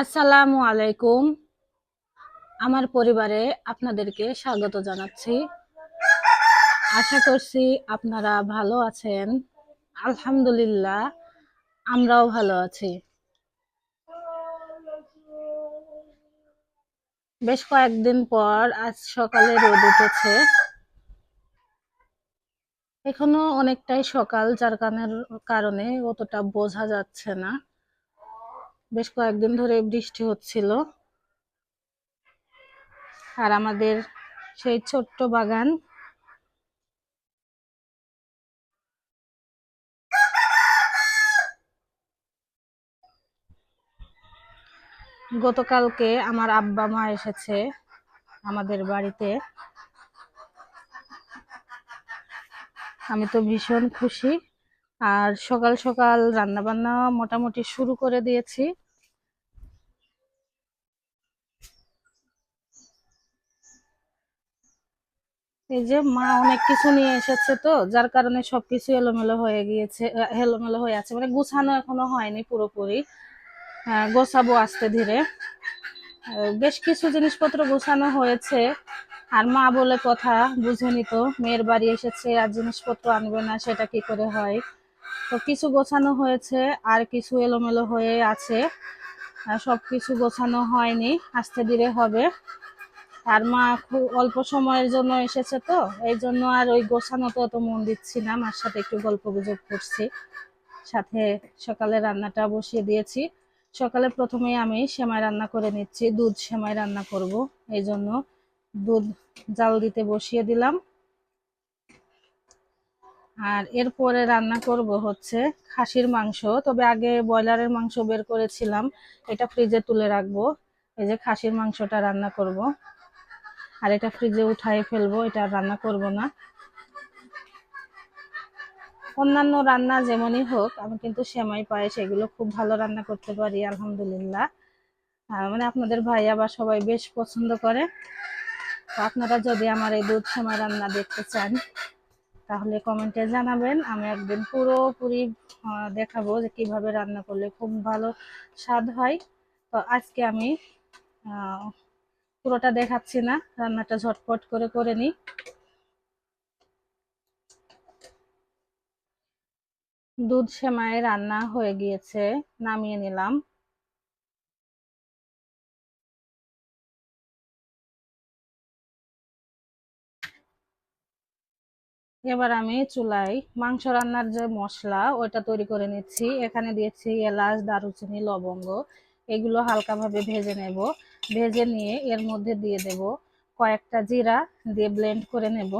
আসসালামু আলাইকুম। আমার পরিবারে আপনাদেরকে স্বাগত জানাচ্ছি। আশা করছি আপনারা ভালো আছেন। আলহামদুলিল্লাহ, আমরাও ভালো আছি। বেশ কয়েকদিন পর আজ সকালে রোদ উঠেছে। এখনও অনেকটাই সকাল, যার কারণে অতটা বোঝা যাচ্ছে না। বেশ কয়েকদিন ধরে বৃষ্টি হচ্ছিল। আর আমাদের সেই ছোট্ট বাগান গতকালকে আমার আব্বা, মা এসেছে আমাদের বাড়িতে। আমি তো ভীষণ খুশি। আর সকাল সকাল রান্না বান্না মোটামুটি শুরু করে দিয়েছি। এই যে মা অনেক কিছু নিয়ে এসেছে তো, যার কারণে সবকিছু এলোমেলো হয়ে গিয়েছে এলোমেলো হয়ে আছে। মানে গুছানো এখনও হয়নি পুরোপুরি। গোছাবো আস্তে ধীরে। বেশ কিছু জিনিসপত্র গোছানো হয়েছে। আর মা বলে কথা বুঝেনি তো মেয়ের বাড়ি এসেছে, আর জিনিসপত্র আনবে না, সেটা কি করে হয়? তো কিছু গোছানো হয়েছে আর কিছু এলোমেলো হয়ে আছে। আর সবকিছু গোছানো হয়নি, আস্তে ধীরে হবে। আর মা খুব অল্প সময়ের জন্য এসেছে তো, এই জন্য আর ওই গোছানোতে অত মন দিচ্ছি না। মার সাথে একটু গল্প গুজব করছি। সাথে সকালে রান্নাটা বসিয়ে দিয়েছি। সকালে প্রথমেই আমি সেমাই রান্না করে নিচ্ছি, দুধ সেমাই রান্না করব। এই জন্য দুধ জাল দিতে বসিয়ে দিলাম। আর এরপরে রান্না করব হচ্ছে খাসির মাংস। তবে আগে ব্রয়লারের মাংস বের করেছিলাম, এটা ফ্রিজে তুলে রাখব। এই যে খাসির মাংসটা রান্না করব। আর এটা ফ্রিজে উঠাই ফেলব, এটা রান্না করব না। অন্যান্য রান্না যেমনই হোক, আমি কিন্তু সেমাই, পায়েস সেগুলো খুব ভালো রান্না করতে পারি, আলহামদুলিল্লাহ। মানে আপনাদের ভাইয়া বা সবাই বেশ পছন্দ করে। আপনারা যদি আমার এই দুধ সেমাই রান্না দেখতে চান তাহলে কমেন্টে জানাবেন। আমি একদিন পুরোপুরি দেখাবো যে কীভাবে রান্না করলে খুব ভালো স্বাদ হয়। তো আজকে আমি পুরোটা দেখাচ্ছি না। রান্নাটা ঝটপট করে করে নিই। দুধ সেমাই রান্না হয়ে গিয়েছে, নামিয়ে নিলাম। এবার আমি চুলায় মাংস রান্নার যে মশলা, ওইটা তৈরি করে নিচ্ছি। এখানে দিয়েছি এলাচ, দারুচিনি, লবঙ্গ, এগুলো হালকাভাবে ভেজে নেব। ভেজে নিয়ে এর মধ্যে দিয়ে দেব কয়েকটা জিরা দিয়ে ব্লেন্ড করে নেব।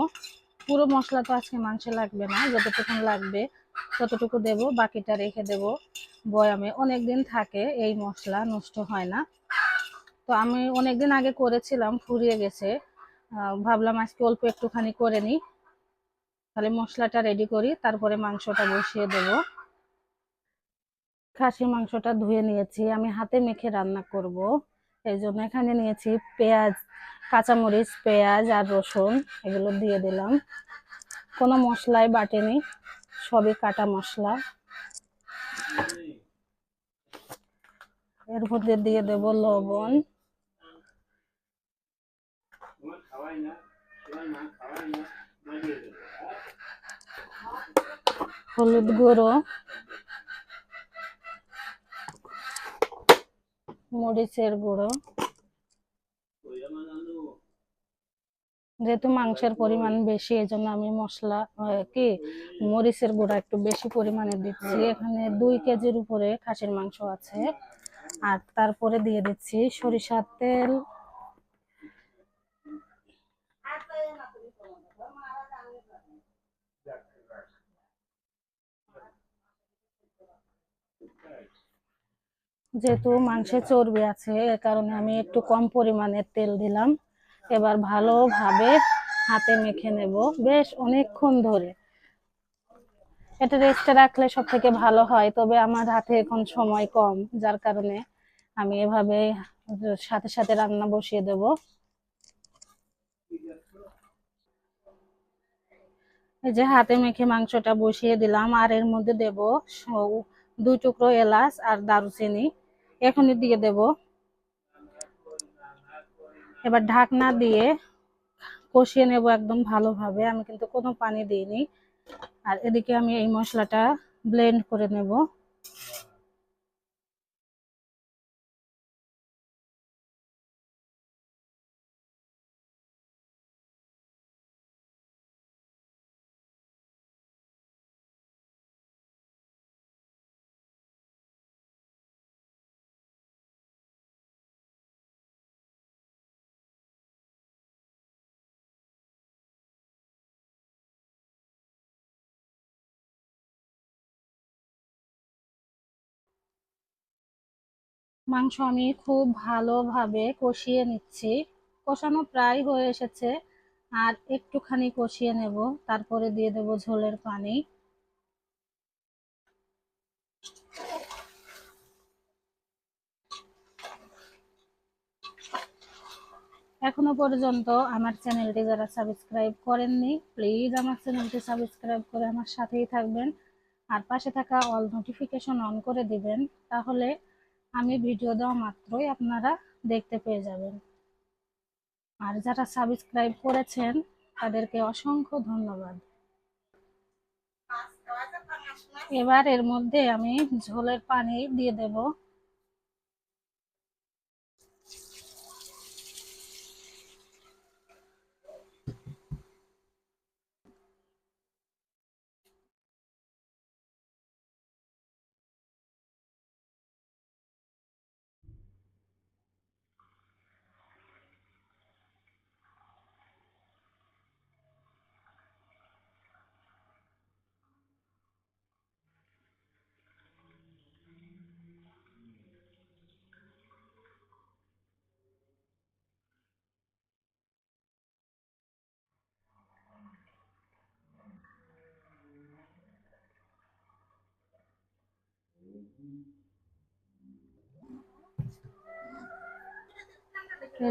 পুরো মশলা তো আজকে মাংসে লাগবে না যতটুকু লাগবে ততটুকু দেব, বাকিটা রেখে দেব। বয়ামে অনেক দিন থাকে এই মশলা নষ্ট হয় না। তো আমি অনেক দিন আগে করেছিলাম, ফুরিয়ে গেছে। ভাবলাম আজকে অল্প একটুখানি করে নিই। তাহলে মশলাটা রেডি করি, তারপরে মাংসটা বসিয়ে দেব। খাসি মাংসটা ধুয়ে নিয়েছি, আমি হাতে মেখে রান্না করব। এই জন্য এখানে নিয়েছি পেঁয়াজ, কাঁচামরিচ, পেঁয়াজ আর রসুন, এগুলো দিয়ে দিলাম। কোনো মশলাই বাটেনি, সবই কাটা মশলা। এর মধ্যে দিয়ে দেব লবণ। হলুদ গুঁড়ো, মরিচের গুঁড়ো। যেহেতু মাংসের পরিমাণ বেশি এই জন্য আমি মশলা কি, মরিচের গুঁড়া একটু বেশি পরিমাণে দিচ্ছি। এখানে দুই কেজির উপরে খাসির মাংস আছে। আর তারপরে দিয়ে দিচ্ছি সরিষার তেল যেহেতু মাংসে চর্বি আছে, এ কারণে আমি একটু কম পরিমাণের তেল দিলাম। এবার ভালোভাবে হাতে মেখে নেব। বেশ অনেকক্ষণ ধরে। এটা রেস্টে রাখলে সব থেকে ভালো হয়, তবে আমার হাতে এখন সময় কম, যার কারণে আমি এভাবে সাথে সাথে রান্না বসিয়ে দেব। এই যে হাতে মেখে মাংসটা বসিয়ে দিলাম, আর এর মধ্যে দেব দুই টুকরো এলাচ আর দারুচিনি। এখনই দিয়ে দেব। এবার ঢাকনা দিয়ে কষিয়ে নেব একদম ভালোভাবে। আমি কিন্তু কোনো পানি দিইনি। আর এদিকে আমি এই মশলাটা ব্লেন্ড করে নেব। মাংস আমি খুব ভালোভাবে কষিয়ে নিচ্ছি। কষানো প্রায় হয়ে এসেছে। আর একটুখানি কষিয়ে নেব, তারপরে দিয়ে দেব ঝোলের পানি। এখনও পর্যন্ত আমার চ্যানেলটি যারা সাবস্ক্রাইব করেননি, প্লিজ আমার চ্যানেলটি সাবস্ক্রাইব করে আমার সাথেই থাকবেন। আর পাশে থাকা অল নোটিফিকেশন অন করে দিবেন, তাহলে আমি ভিডিও দেওয়া মাত্রই আপনারা দেখতে পেয়ে যাবেন। আর যারা সাবস্ক্রাইব করেছেন, তাদেরকে অসংখ্য ধন্যবাদ। এবার এর মধ্যে আমি ঝোলের পানি দিয়ে দেব।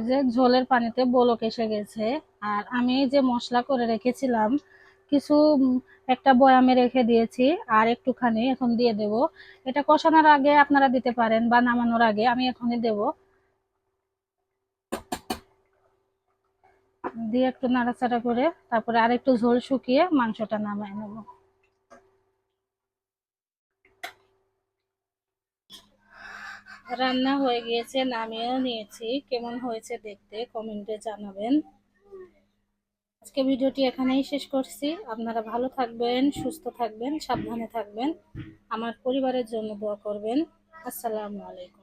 যে ঝোলের পানিতে বলক এসে গেছে। আর আমি যে মশলা করে রেখেছিলাম, কিছু একটা বয়ামে রেখে দিয়েছি, আর একটুখানি এখন দিয়ে দেব। এটা কষানোর আগে আপনারা দিতে পারেন বা নামানোর আগে আমি এখনই দেব। দিয়ে একটু নাড়াচাড়া করে তারপরে আর একটু ঝোল শুকিয়ে মাংসটা নামায় নেব। রান্না হয়ে গিয়েছে, নামিয়েও নিয়েছি। কেমন হয়েছে দেখতে কমেন্টে জানাবেন। আজকে ভিডিওটি এখানেই শেষ করছি। আপনারা ভালো থাকবেন, সুস্থ থাকবেন, সাবধানে থাকবেন। আমার পরিবারের জন্য দোয়া করবেন। আসসালামু আলাইকুম।